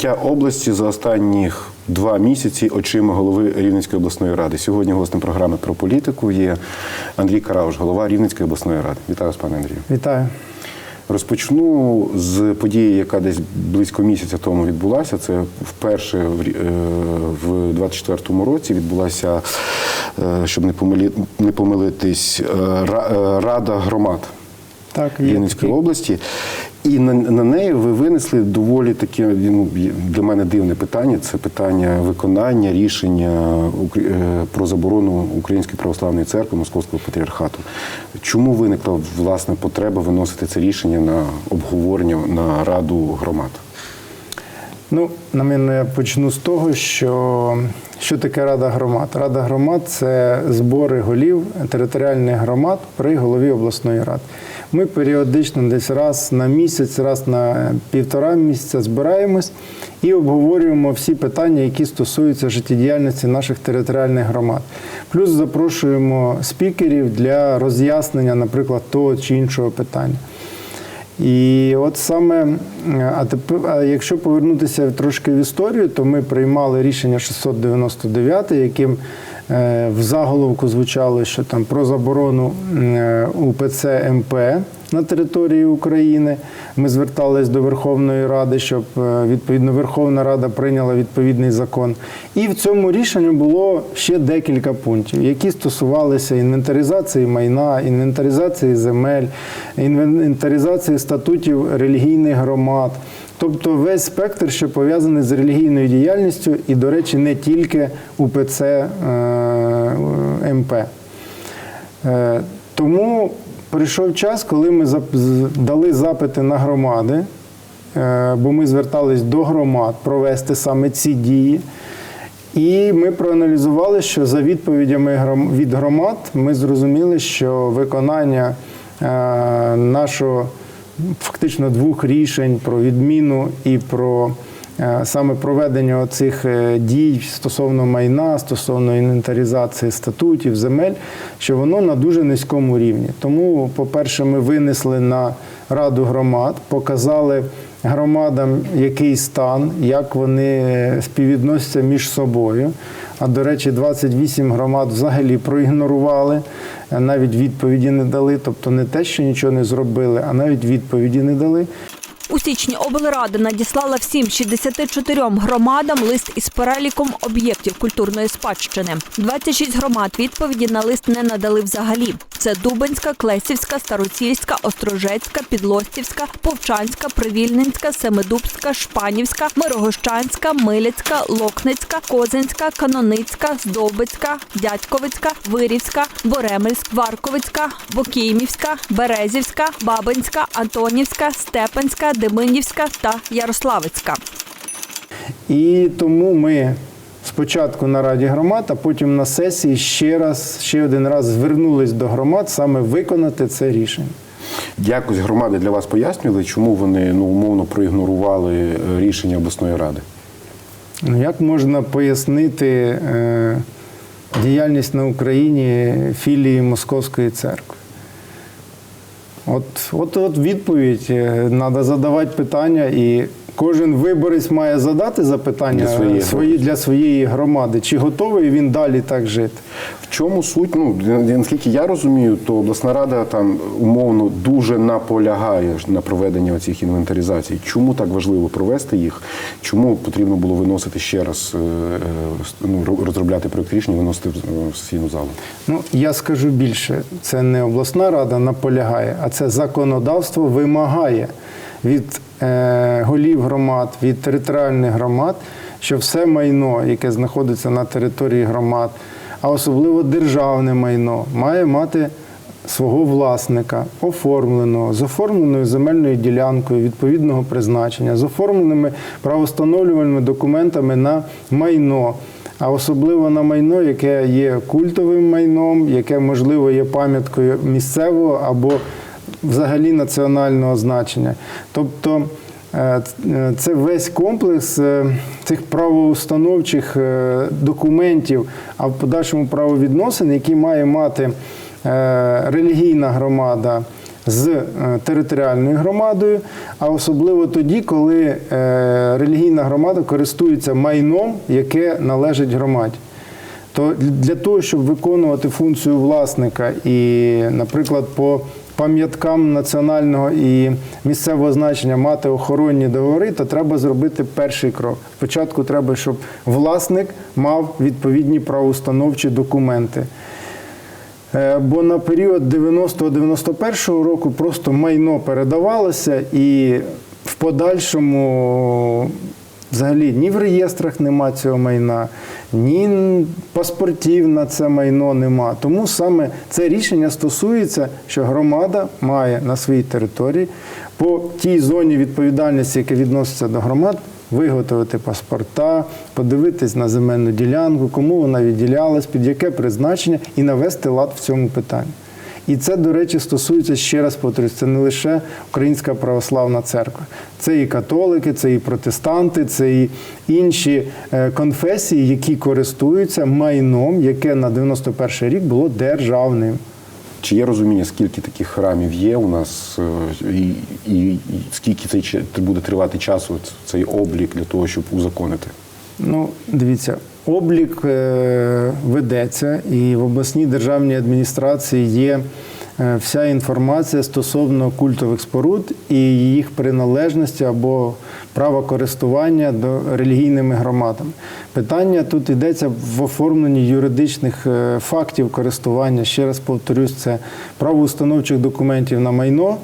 Життя області за останніх два місяці очима голови Рівненської обласної ради. Сьогодні гостем програми про політику є Андрій Карауш, голова Рівненської обласної ради. Вітаю вас, пане Андрію. Вітаю. Розпочну з події, яка десь близько місяця тому відбулася. Це вперше в Рі- е, 24-му році відбулася, е, щоб не помилитись, е, Рада громад. Так, Рівненської області. І на, на неї ви винесли доволі таке ну, для мене дивне питання. Це питання виконання рішення е, про заборону Української православної церкви Московського патріархату. Чому виникла власне потреба виносити це рішення на обговорення на раду громад? Ну, на мене почну з того, що, що таке Рада громад. Рада громад це збори голів територіальних громад при голові обласної ради. Ми періодично десь раз на місяць, раз на півтора місяця збираємось і обговорюємо всі питання, які стосуються життєдіяльності наших територіальних громад. Плюс запрошуємо спікерів для роз'яснення, наприклад, того чи іншого питання. І от саме, а тепер, якщо повернутися трошки в історію, то ми приймали рішення 699, яким в заголовку звучало, що там про заборону е, УПЦ МП на території України. Ми звертались до Верховної Ради, щоб е, відповідно Верховна Рада прийняла відповідний закон. І в цьому рішенні було ще декілька пунктів, які стосувалися інвентаризації майна, інвентаризації земель, інвентаризації статутів релігійних громад. Тобто весь спектр, що пов'язаний з релігійною діяльністю, і, до речі, не тільки УПЦ е, МП. Е, Тому прийшов час, коли ми дали запити на громади, е, бо ми звертались до громад провести саме ці дії. І ми проаналізували, що за відповідями від громад ми зрозуміли, що виконання е, нашого фактично двох рішень про відміну і про е, саме проведення цих дій стосовно майна, стосовно інвентаризації статутів, земель, що воно на дуже низькому рівні. Тому, по-перше, ми винесли на раду громад, показали громадам, який стан, як вони співвідносяться між собою. А до речі, 28 громад взагалі проігнорували, навіть відповіді не дали. Тобто не те, що нічого не зробили, а навіть відповіді не дали. Січні облрада надіслала всім 64 громадам лист із переліком об'єктів культурної спадщини. 26 громад відповіді на лист не надали взагалі. Це Дубенська, Клесівська, Староцільська, Острожецька, Підлостівська, Повчанська, Привільненська, Семидубська, Шпанівська, Мирогощанська, Миляцька, Локницька, Козинська, Каноницька, Здовбицька, Дядьковицька, Вирівська, Боремельськ, Варковицька, Бокіймівська, Березівська, Бабинська, Антонівська, Степанська, Деминівська та Ярославицька. І тому ми спочатку на Раді громад, а потім на сесії ще раз, ще один раз звернулись до громад саме виконати це рішення. Якось громади для вас пояснювали, чому вони ну умовно проігнорували е, рішення обласної ради? Ну, як можна пояснити е, діяльність на Україні філії Московської церкви? От, от, от відповідь. Треба задавати питання, і кожен виборець має задати запитання Для своєї свої, для своєї громади, чи готовий він далі так жити. В чому суть? Ну наскільки я розумію, то обласна рада там умовно дуже наполягає на проведення оцих інвентаризацій. Чому так важливо провести їх? Чому потрібно було виносити ще раз е, е, ну, розробляти проєкт рішення, виносити в сесійну залу? Ну, я скажу більше, це не обласна рада наполягає, а це законодавство вимагає від е, голів громад, від територіальних громад, що все майно, яке знаходиться на території громад, а особливо державне майно, має мати свого власника, оформленого, з оформленою земельною ділянкою відповідного призначення, з оформленими правостановлювальними документами на майно. А особливо на майно, яке є культовим майном, яке можливо є пам'яткою місцевого або взагалі національного значення. Тобто е, це весь комплекс е, цих правоустановчих е, документів, а в подальшому правовідносин, які має мати релігійна громада, з територіальною громадою, а особливо тоді, коли релігійна громада користується майном, яке належить громаді. То для того, щоб виконувати функцію власника і, наприклад, по пам'яткам національного і місцевого значення мати охоронні договори, то треба зробити перший крок. Спочатку треба, щоб власник мав відповідні правоустановчі документи. Е, Бо на період 90-91 року просто майно передавалося і в подальшому взагалі ні в реєстрах нема цього майна, ні паспортів на це майно нема. Тому саме це рішення стосується, що громада має на своїй території по тій зоні відповідальності, яка відноситься до громад, виготовити паспорта, подивитись на земельну ділянку, кому вона відділялась, під яке призначення, і навести лад в цьому питанні. І це, до речі, стосується ще раз повторюсь, це не лише Українська православна церква, це і католики, це і протестанти, це і інші е, конфесії, які користуються майном, яке на 91 рік було державним. Чи є розуміння, скільки таких храмів є у нас, е, і, і, і скільки цей ч- буде тривати часу цей облік для того, щоб узаконити? Ну, дивіться, облік е, ведеться, і в обласній державній адміністрації є е, вся інформація стосовно культових споруд і їх приналежності або права користування до релігійними громадами. Питання тут йдеться в оформленні юридичних е, фактів користування. Ще раз повторюсь, це правоустановчих документів на майно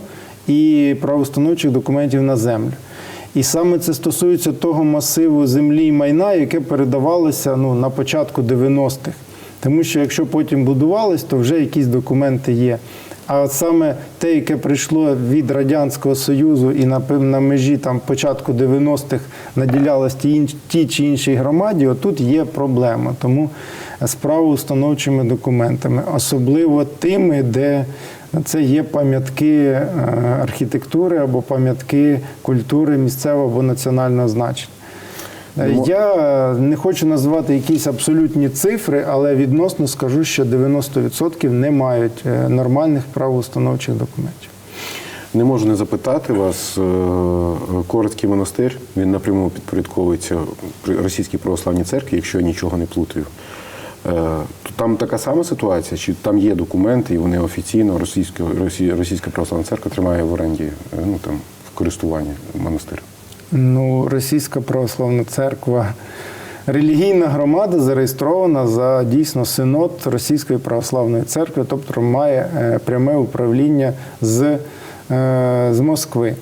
і правоустановчих документів на землю. І саме це стосується того масиву землі і майна, яке передавалося ну, на початку 90-х. Тому що якщо потім будувалось, то вже якісь документи є. А саме те, яке прийшло від Радянського Союзу і на, на межі там, початку 90-х наділялось ті, інч- чи іншій громаді, отут є проблема. Тому справа установчими документами, особливо тими, де це є пам'ятки е, архітектури або пам'ятки культури місцевого або національного значення. Е, Ну, Я не хочу назвати якісь абсолютні цифри, але відносно скажу, що 90% не мають е, нормальних правоустановчих документів. Не можу не запитати вас. е, Короткий монастир, він напряму підпорядковується російській православній церкві, якщо я нічого не плутаю. Е, Там така сама ситуація, чи там є документи, і вони офіційно російська, російська православна церква тримає в оренді, е, ну там в користуванні монастир. Ну, Російська православна церква, релігійна громада зареєстрована за дійсно синод Російської православної церкви, тобто має е, пряме управління з, е, з Москви.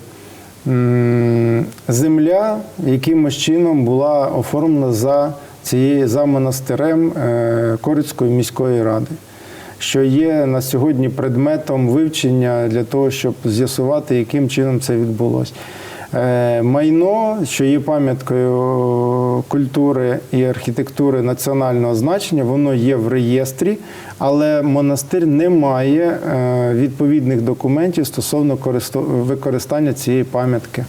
Земля якимось чином була оформлена за цією за монастирем е, Корицької міської ради, що є на сьогодні предметом вивчення для того, щоб з'ясувати, яким чином це відбулося. Е, Майно, що є пам'яткою культури і архітектури національного значення, воно є в реєстрі, але монастир не має е, відповідних документів стосовно використання цієї пам'ятки.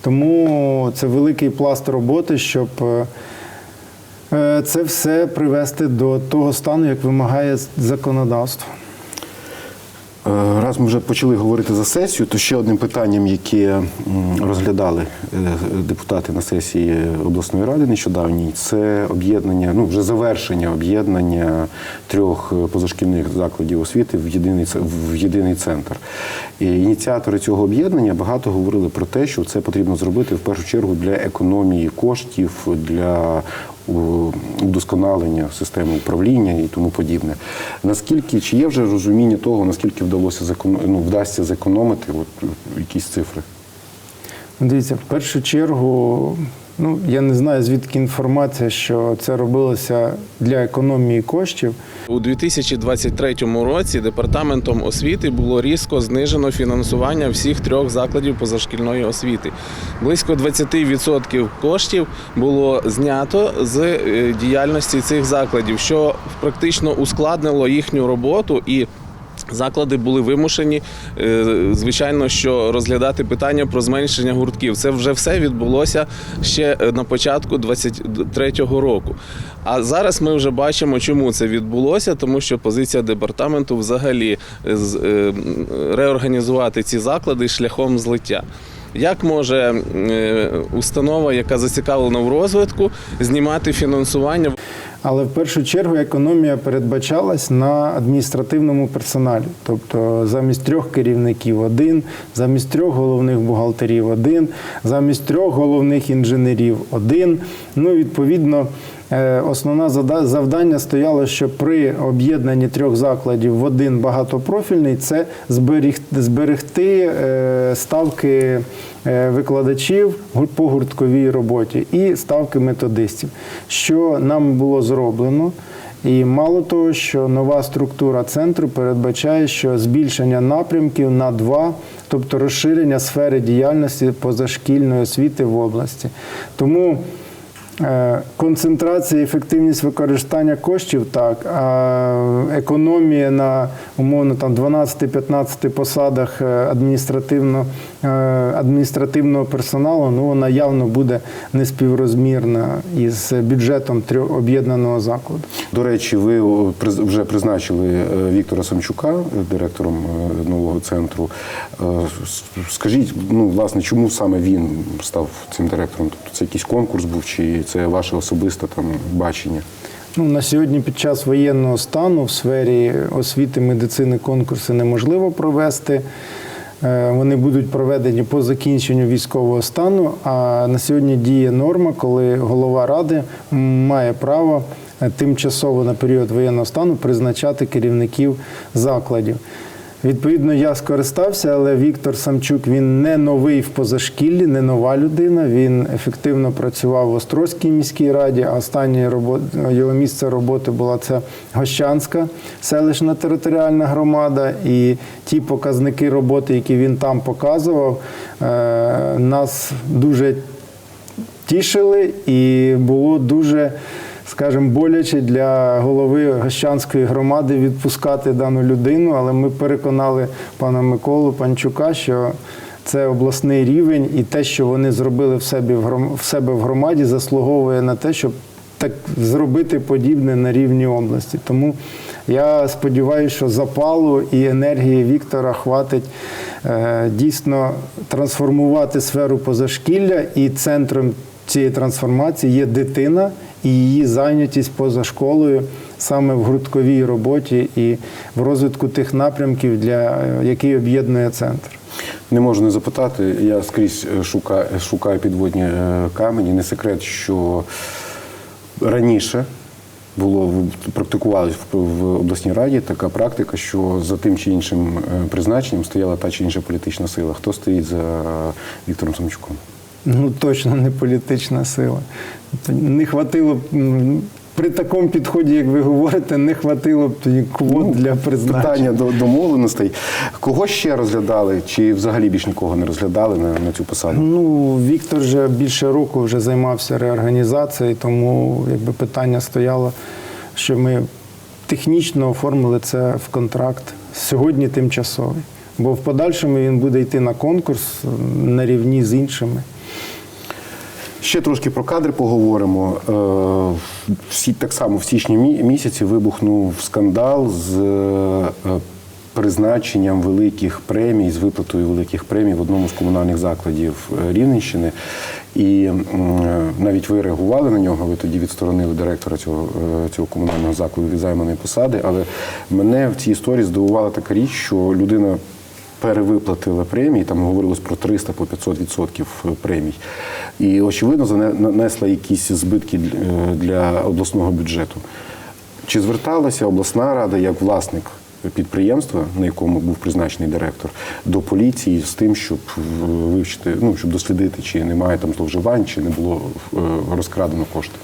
Тому це великий пласт роботи, щоб е, це все привести до того стану, як вимагає законодавство. Е, Раз ми вже почали говорити за сесію, то ще одним питанням, яке розглядали е, депутати на сесії обласної ради нещодавній, це об'єднання, ну вже завершення об'єднання трьох е, позашкільних закладів освіти в єдиний в єдиний центр. І ініціатори цього об'єднання багато говорили про те, що це потрібно зробити в першу чергу для економії коштів, для удосконалення системи управління і тому подібне. Наскільки чи є вже розуміння того, наскільки вдалося ну, вдасться зекономити от, якісь цифри? Дивіться, в першу чергу, ну я не знаю звідки інформація, що це робилося для економії коштів. У 2023 році департаментом освіти було різко знижено фінансування всіх трьох закладів позашкільної освіти. Близько 20% коштів було знято з е, діяльності цих закладів, що практично ускладнило їхню роботу і Заклади були вимушені, е, звичайно, що розглядати питання про зменшення гуртків. Це вже все відбулося ще е, на початку 23-го року. А зараз ми вже бачимо, чому це відбулося, тому що позиція департаменту взагалі е, реорганізувати ці заклади шляхом злиття. Як може установа, яка зацікавлена в розвитку, знімати фінансування? Але в першу чергу економія передбачалась на адміністративному персоналі. Тобто замість трьох керівників один, замість трьох головних бухгалтерів один, замість трьох головних інженерів один. Ну, відповідно, основне зада- завдання стояло, що при об'єднанні трьох закладів в один багатопрофільний це зберегти е, ставки е, викладачів по гуртковій роботі і ставки методистів, що нам було зроблено. І мало того, що нова структура центру передбачає, що збільшення напрямків на два, тобто розширення сфери діяльності позашкільної освіти в області. Тому Е, Концентрація, і ефективність використання коштів так, а економія на умовно там 12-15 посадах е, адміністративно, е, адміністративного персоналу, ну вона явно буде неспіврозмірна із бюджетом об'єднаного закладу. До речі, ви вже призначили е, Віктора Самчука е, директором е, нового центру. Е, Скажіть, ну власне, чому саме він став цим директором? Тобто це якийсь конкурс був, чи це ваше особисте там бачення? Ну, на сьогодні під час воєнного стану в сфері освіти, медицини конкурси неможливо провести. Е, Вони будуть проведені по закінченню військового стану. А на сьогодні діє норма, коли голова ради має право е, тимчасово на період воєнного стану призначати керівників закладів. Відповідно, я скористався, але Віктор Самчук він не новий в позашкіллі, не нова людина. Він ефективно працював в Острозькій міській раді, а останнє його місце роботи була це Гощанська селищна територіальна громада. І ті показники роботи, які він там показував, е, нас дуже тішили, і було дуже, скажімо, боляче для голови Гощанської громади відпускати дану людину. Але ми переконали пана Миколу Панчука, що це обласний рівень, і те, що вони зробили в себе в громаді, заслуговує на те, щоб так зробити подібне на рівні області. Тому я сподіваюся, що запалу і енергії Віктора хватить е, дійсно трансформувати сферу позашкілля, і центром цієї трансформації є дитина і її зайнятість поза школою саме в гуртковій роботі і в розвитку тих напрямків, для е, який об'єднує центр. Не можу не запитати. Я скрізь е, шукаю, шукаю підводні е, камені. Не секрет, що раніше було практикувалась в, обласній раді така практика, що за тим чи іншим призначенням стояла та чи інша політична сила. Хто стоїть за Віктором Самчуком? Ну точно не політична сила. Не хватило б при такому підході, як ви говорите, не хватило б тоді квот для призначення. Ну, Питання до домовленостей. Кого ще розглядали, чи взагалі більш нікого не розглядали на, на цю посаду? Ну, Віктор вже більше року вже займався реорганізацією, тому якби питання стояло, що ми технічно оформили це в контракт. Сьогодні тимчасовий. Бо в подальшому він буде йти на конкурс на рівні з іншими. Ще трошки про кадри поговоримо. Е, Всі так само в січні місяці вибухнув скандал з е, призначенням великих премій, з виплатою великих премій в одному з комунальних закладів е, Рівненщини. І навіть ви реагували на нього. Ви тоді відсторонили директора цього, цього комунального закладу від займаної посади. Але мене в цій історії здивувала така річ, що людина перевиплатила премії, там говорилось про 300 по 500 відсотків премій. І очевидно нанесла якісь збитки е, для обласного бюджету. Чи зверталася обласна рада як власник підприємства, на якому був призначений директор, до поліції з тим, щоб е, вивчити, ну щоб дослідити, чи немає там зловживань, чи не було е, розкрадено кошти?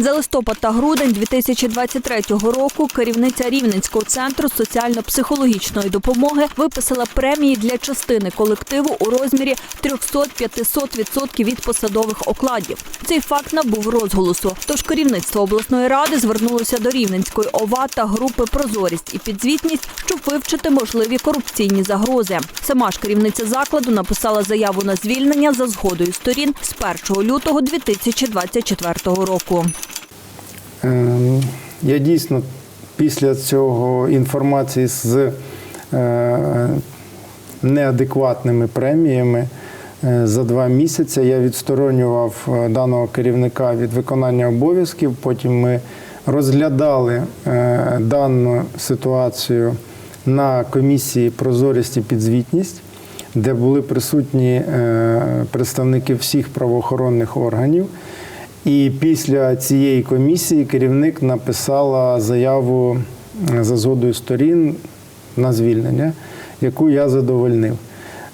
За листопад та грудень 2023 року керівниця Рівненського центру соціально-психологічної допомоги виписала премії для частини колективу у розмірі 300-500% від посадових окладів. Цей факт набув розголосу. Тож керівництво обласної ради звернулося до Рівненської ОВА та групи Прозорість і підзвітність, щоб вивчити можливі корупційні загрози. Сама ж керівниця закладу написала заяву на звільнення за згодою сторін з 1 лютого 2024 року. Ем, Я дійсно після цього інформації з е, неадекватними преміями е, за два місяці я відсторонював е, даного керівника від виконання обов'язків. Потім ми розглядали дану ситуацію на комісії прозорість і підзвітність, де були присутні представники всіх правоохоронних органів. І після цієї комісії керівник написала заяву е, за згодою сторін на звільнення, яку я задовольнив.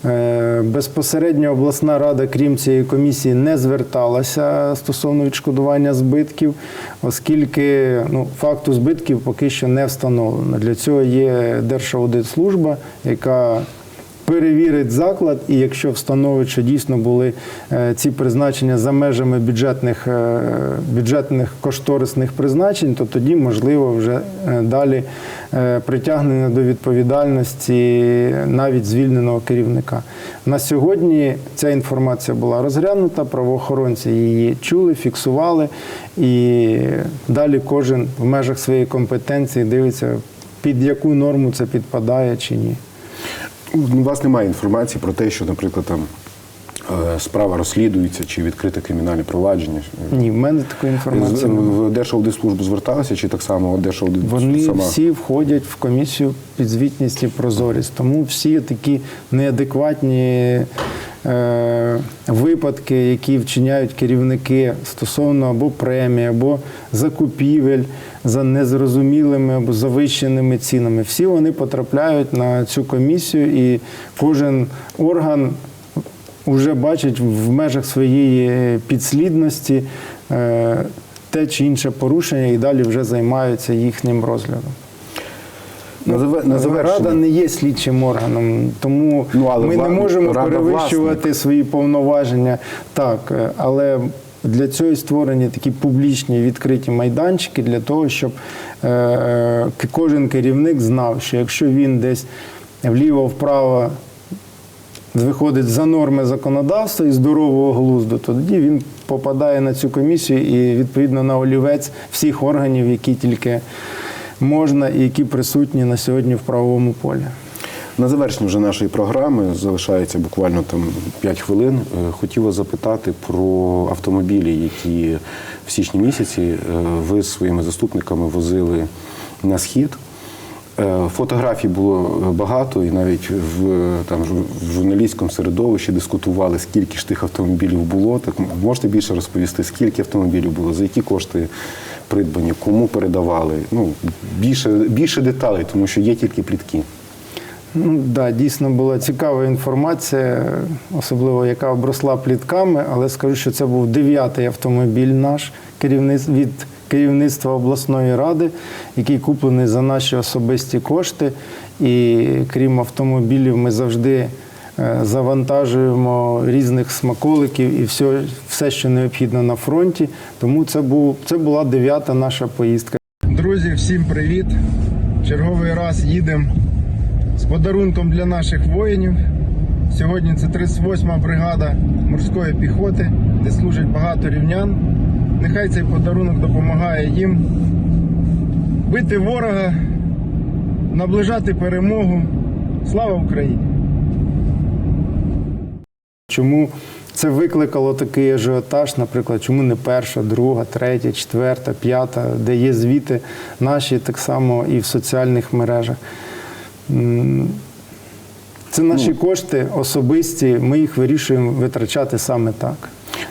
Е, Безпосередньо обласна рада, крім цієї комісії, не зверталася стосовно відшкодування збитків, оскільки ну, факту збитків поки що не встановлено. Для цього є Держаудитслужба, яка перевірить заклад, і якщо встановить, що дійсно були е, ці призначення за межами бюджетних, е, бюджетних кошторисних призначень, то тоді можливо вже е, далі притягнення до відповідальності навіть звільненого керівника. На сьогодні ця інформація була розглянута, правоохоронці її чули, фіксували, і далі кожен в межах своєї компетенції дивиться, під яку норму це підпадає чи ні. У вас немає інформації про те, що, наприклад, там справа розслідується чи відкрите кримінальне провадження. Ні, в мене такої інформації З- немає. В Держаудитслужбу зверталися, чи так само Держаудит Вони сама? всі входять в комісію підзвітність і прозорість. Тому всі такі неадекватні е, випадки, які вчиняють керівники стосовно або премії, або закупівель за незрозумілими або завищеними цінами, всі вони потрапляють на цю комісію, і кожен орган вже бачить в межах своєї підслідності е, те чи інше порушення і далі вже займаються їхнім розглядом. На, заве- на завершення. Рада не є слідчим органом, тому Ну, але ми не можемо перевищувати власник. свої повноваження. Так, е, але для цього створені такі публічні відкриті майданчики для того, щоб е, е, кожен керівник знав, що якщо він десь вліво-вправо виходить за норми законодавства і здорового глузду, то тоді він попадає на цю комісію і відповідно на олівець всіх органів, які тільки можна і які присутні на сьогодні в правовому полі. На завершення вже нашої програми залишається буквально там 5 хвилин. Е, Хотіла запитати про автомобілі, які в січні місяці е, ви з своїми заступниками возили на схід. Е, Фотографій було е, багато, і навіть в, там, в журналістському середовищі дискутували, скільки ж тих автомобілів було. Так можете більше розповісти, скільки автомобілів було, за які кошти придбані, кому передавали. Ну, більше, більше деталей, тому що є тільки плітки. Ну да, дійсно була цікава інформація, особливо яка обросла плітками, але скажу, що це був дев'ятий автомобіль наш керівниц- від керівництва обласної ради, який куплений за наші особисті кошти. І крім автомобілів, ми завжди е, завантажуємо різних смаколиків і все, все, що необхідно на фронті. Тому це був це була дев'ята наша поїздка. Друзі, всім привіт! Черговий раз їдемо з подарунком для наших воїнів. Сьогодні це 38-ма бригада морської піхоти, де служить багато рівнян. Нехай цей подарунок допомагає їм бити ворога, наближати перемогу. Слава Україні! Чому це викликало такий ажіотаж, наприклад, чому не перша, друга, третя, четверта, п'ята, де є звіти наші так само і в соціальних мережах. Це наші кошти особисті, ми їх вирішуємо витрачати саме так.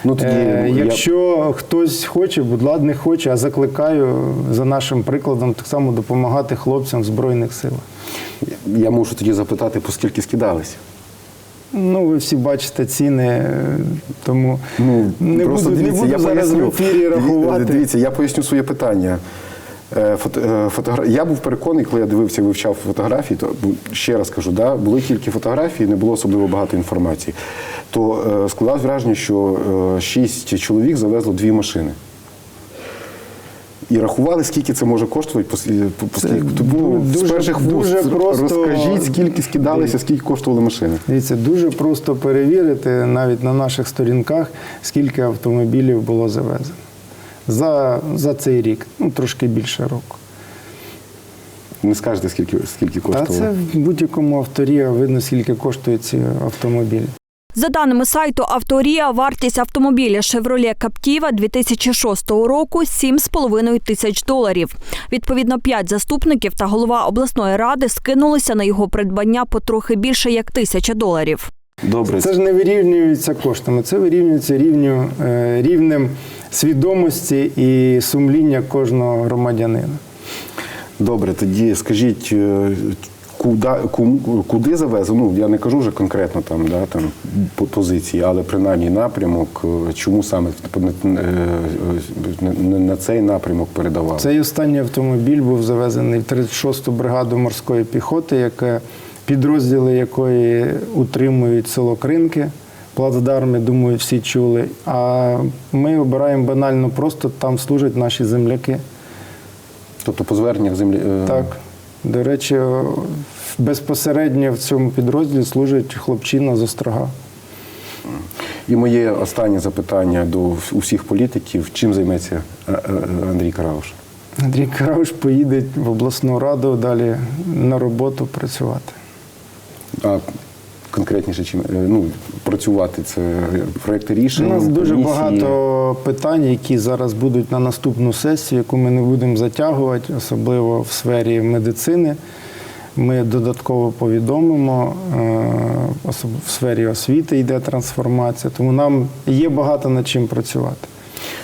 Ну, тоді Е, я- якщо хтось хоче, будь ласка, не хоче, а закликаю за нашим прикладом так само допомагати хлопцям в Збройних силах. Я можу тоді запитати, по скільки скидалися. Ну, ви всі бачите ціни, е, тому Ну, не просто буду, дивіться, не я зараз поясню. в ефірі рахувати. Дивіться, я поясню своє питання. Е, е. Я був переконаний, коли я дивився, вивчав фотографії, то ну, ще раз кажу, да, були тільки фотографії, не було особливо багато інформації. То е, складалось враження, що е, шість чоловік завезло дві машини. І рахували, скільки це може коштувати, скільки. Тому дуже- з перших вуст дуже просто- розкажіть, скільки скидалися, скільки коштували машини. Дивіться, дуже просто перевірити навіть на наших сторінках, скільки автомобілів було завезено за, за цей рік, ну трошки більше року. Не скажете, скільки, скільки Та це в будь-якому авторі видно, скільки коштують ці автомобілі. За даними сайту Авторія, вартість автомобіля Chevrolet Captiva 2006 року 7,5 тисяч доларів. Відповідно, п'ять заступників та голова обласної ради скинулися на його придбання по трохи більше як тисяча доларів. Добре, Це ж не вирівнюється коштами, це вирівнюється рівню, е, рівнем свідомості і сумління кожного громадянина. Добре, тоді скажіть, е, куди, куди завезли? Ну, я не кажу вже конкретно там, да, там по- позиції, але принаймні напрямок, е, чому саме на цей напрямок передавали? Цей останній автомобіль був завезений в 36-ту бригаду морської піхоти, яка, підрозділи якої утримують село Кринки. Плацдарми, думаю, всі чули. А ми обираємо банально просто там служать наші земляки. Тобто по зверненнях землі. е, Так. До речі, безпосередньо в цьому підрозділі служить хлопчина з острога. І моє останнє запитання до усіх політиків: чим займеться е, е, Андрій Карауш? Андрій Карауш поїде в обласну раду далі на роботу працювати. А конкретніше, чим е, ну, працювати це проекти рішень? У нас дуже комісії? багато питань, які зараз будуть на наступну сесію, яку ми не будемо затягувати, особливо в сфері медицини. Ми додатково повідомимо, е, в сфері освіти йде трансформація, тому нам є багато над чим працювати.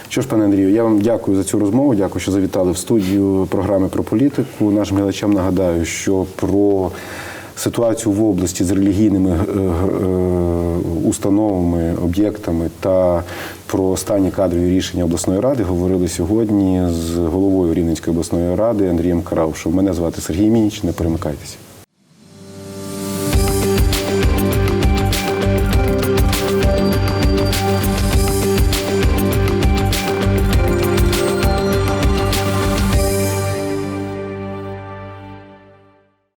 Що ж, пане Андрію, я вам дякую за цю розмову. Дякую, що завітали в студію програми про політику. Нашим глядачам нагадаю, що про ситуацію в області з релігійними е, е, установами, об'єктами та про останні кадрові рішення обласної ради говорили сьогодні з головою Рівненської обласної ради Андрієм Караушем. Мене звати Сергій Мініч. Не перемикайтеся.